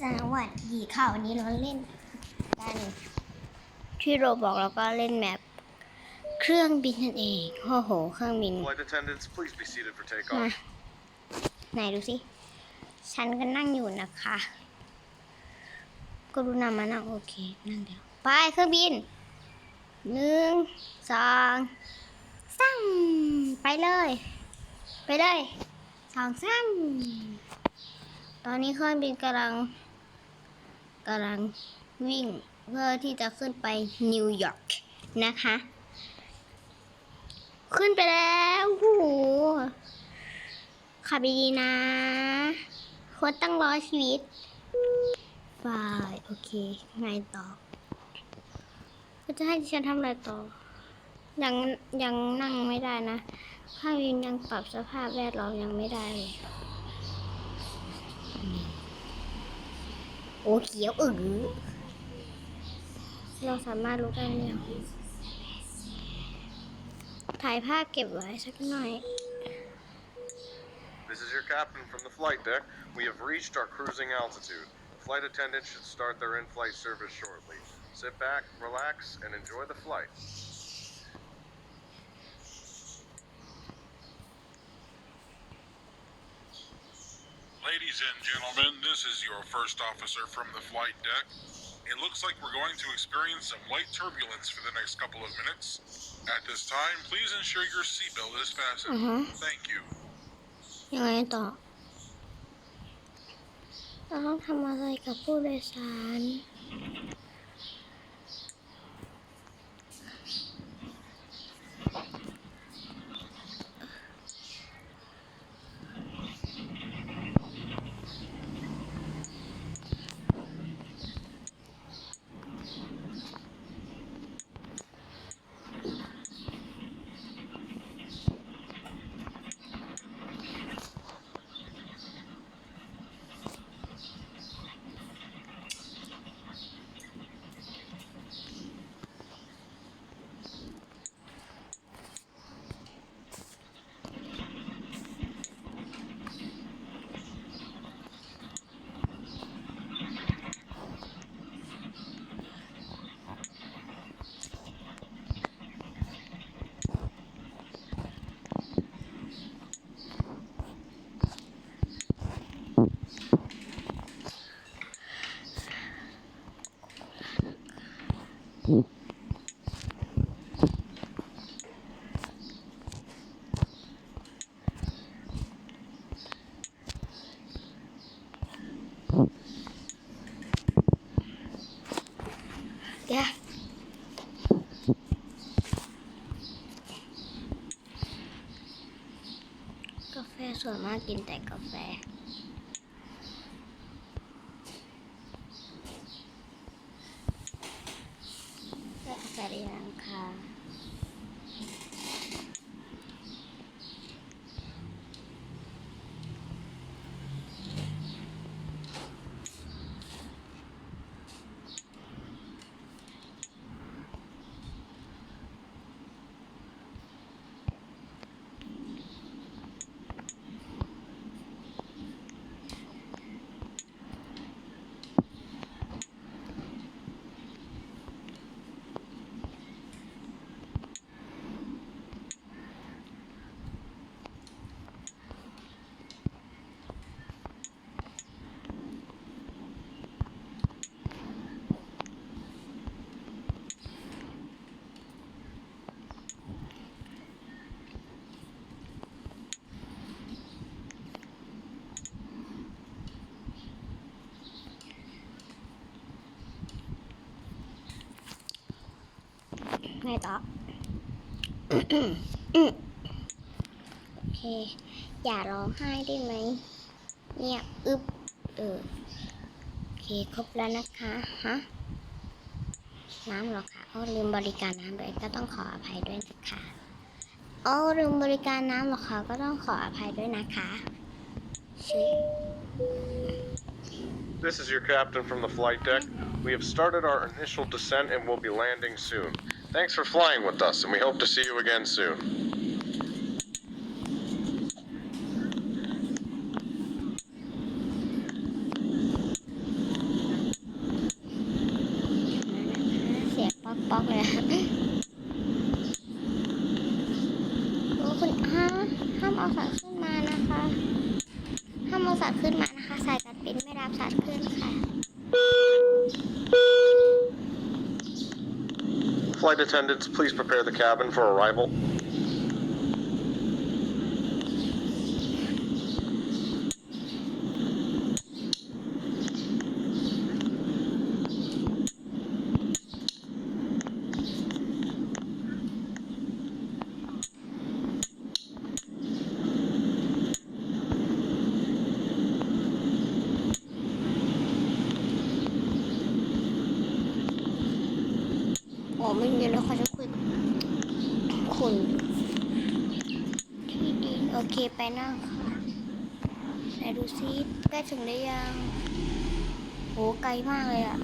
สวัสดีค่ะวันนี้เราเล่นกันที่โรบอกแล้วก็เล่นแมปเครื่องบินนั่นเองโอ้โห เครื่องบิน Flight attendants, please be seated for มา takeoff. ไหนดูสิ ฉันก็นั่งอยู่นะคะ ก็รู้นามานั่งโอเค นั่งเดี๋ยว ไปเครื่องบิน หนึ่ง สองสามไปเลย ไปเลย สองสามตอนนี้เครื่องบินกำลัง กำลังวิ่งเพื่อที่จะขึ้นไปนิวยอร์กนะคะ ขึ้นไปแล้วโอ้โหขับดีๆนะคนตั้งร้อยชีวิตบายโอเคไงต่อ ก็จะให้ดิฉันทำอะไรต่อ ยังยังนั่งไม่ได้นะข้าวินยังปรับสภาพแวดล้อมยังไม่ได้เลย โอ้เขียวอือเราสามารถรู้ได้เนี่ยถ่ายภาพเก็บไว้สักหน่อย This is your captain from the flight deck. We have reached our cruising altitude. Flight attendants should start their in-flight service shortly. Sit back, relax, and enjoy the flight. Ladies and gentlemen, this is your first officer from the flight deck. It looks like we're going to experience some light turbulence for the next couple of minutes. At this time, please ensure your seatbelt is fastened. Mhm. Thank you. ยังไงต่อ เราต้องทำอะไรกับผู้โดยสาร ส่วนมากกินแต่กาแฟ และสวัสดีค่ะ ไงต่อโอเค อย่าร้องไห้ได้ไหมเงียบอึบเออโอเคครบแล้วนะคะฮะน้ำเหรอคะอ้อลืมบริการน้ำด้วยก็ต้องขออภัยด้วยนะคะอ้อลืมบริการน้ำเหรอคะก็ต้องขออภัยด้วยนะคะช่วย This is your captain from the flight deck. We have started our initial descent and will be landing soon. Thanks for flying with us, and we hope to see you again soon. สัตว์ขึ้นมานะคะ สายการบินไม่รับสัตว์ขึ้นค่ะ Flight attendants, please prepare the cabin for arrival. เดี๋ยวเขาจะคุยคุณที่ดินโอเคไปนั่งค่ะไหนดูซิใกล้ถึงได้ยังโหไกลมากเลยอะ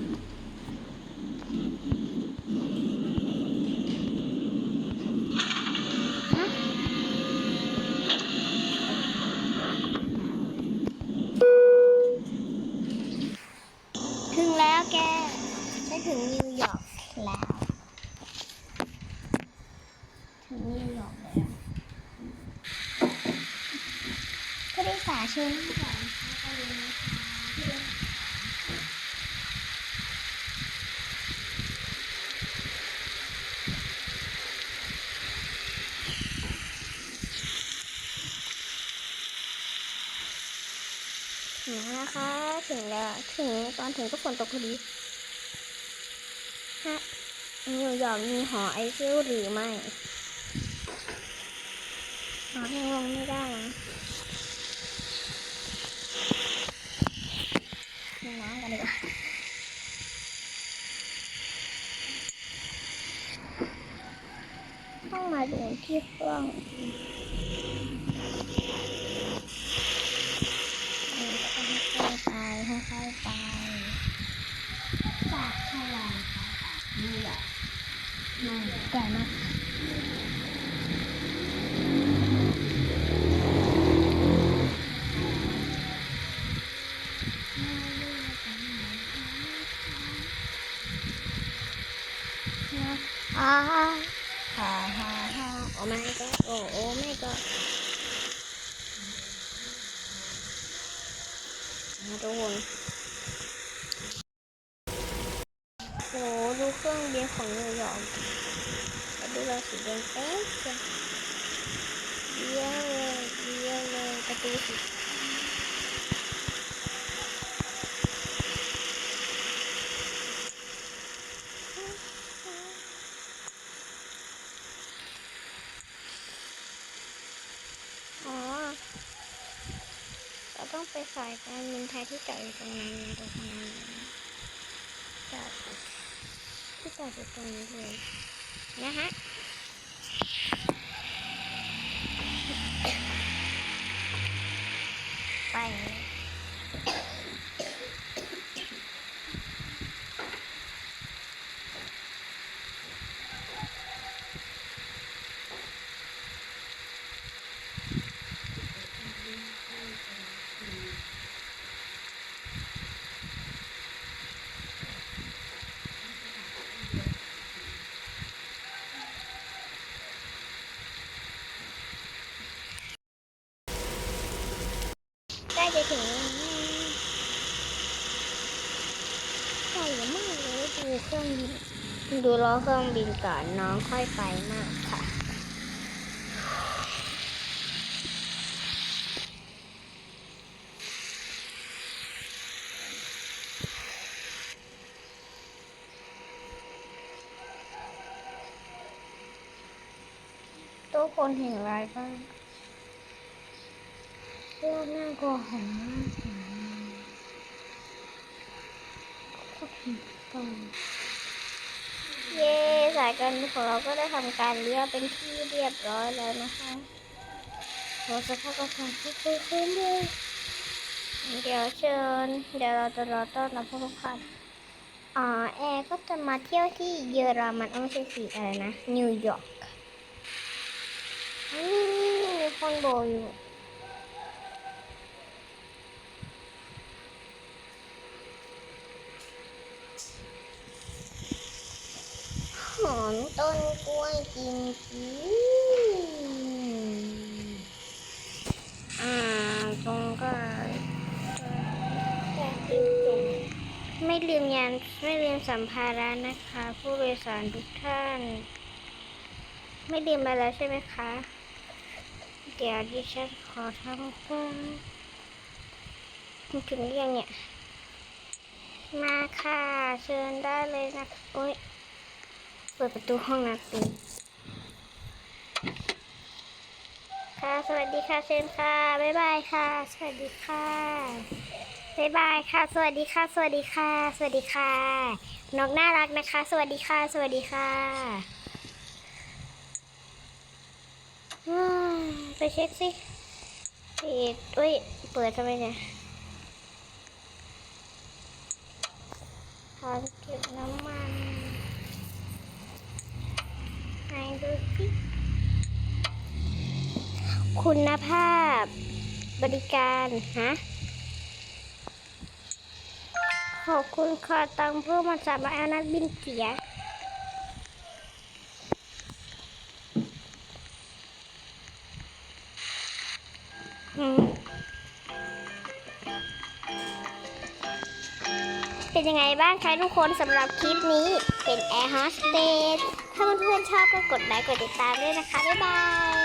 ชิญนั่ะถึงแล้วนะคะถึงแล้วถึงตอนถึงก็ฝนตกพอดีฮะนิวยอร์กมีหอไอเฟลหรือไม่หอยังลงไม่ได้นะเล่นน้ำกันดีกว่าต้องมาดูที่เครื่องเออค่อยๆไปค่อยๆไปจากฉลองไป นิวยอร์กไม่ไกลมากอ่าฮ่าฮ่าฮ่าโอ้ไม่ก็โอ้โอ้ไม่ก็มาทุกคนโอ้ดู เครื่องบินของนิวยอร์กดูเราสีแดงเป๊ะจ้ะเยี่ยมเลยเยี่ยเลยประตูสีอ๋อเราต้องไปสายการบินไทยที่จอดอยู่ตรงนั้นตรงนั้นจอดที่ จอดอยู่ตรงนี้เลยนะฮะ ไปเลยใกล้จะถึงแล้วใกล้มากเลยดูเครื่องบิน ดูล้อเครื่องบินก่อนน้องค่อยไปมากค่ะ ทุกคนเห็นอะไรบ้างเรื่องน่ากลัวของมากเลยก็ผิดตรงเย้สายการของเราก็ได้ทำการเลี้ยเป็นที่เรียบร้อยแล้วนะคะรถสภาพอากาศก็คือขึ้นเลยเดี๋ยวเชิญ เดี๋ยวเราจะรอต้อนรับผู้ลูกค้าอ่าแอร์ก็จะมาเที่ยวที่เยอรมันไม่ใช่สิอะไรนะ นิวยอร์กนี่มีคนโบอยู่ หอมต้นกล้วยจริงจริงอ่าตรงก็ไม่ลืมยานไม่ลืมสัมภาระนะคะ ผู้โดยสารทุกท่าน ไม่ลืมมาแล้วใช่ไหมคะ เดี๋ยวดิฉันขอทำก่อนถึงหรือยังเนี่ย มาค่ะ เชิญได้เลยนะโอ๊ย เปิดประตูห้องน้ำปิดค่ะ สวัสดีค่ะเชิญค่ะ บ๊ายบายค่ะ สวัสดีค่ะ บ๊ายบายค่ะ สวัสดีค่ะ สวัสดีค่ะ สวัสดีค่ะนกน่ารักนะคะ สวัสดีค่ะ สวัสดีค่ะอืมไปเช็คสิปิดอุ้ย เปิดทำไมเนี่ยทางเก็บน้ำมันไหน ดูสิคุณภาพ บริการฮะขอบคุณค่ะตังเพื่อมาจับมาเอานักบินเสียเป็นยังไงบ้างคะทุกคนสำหรับคลิปนี้เป็น Air Hostess ถ้าเพื่อนๆชอบก็กดไลค์กดติดตามด้วยนะคะ บ๊ายบาย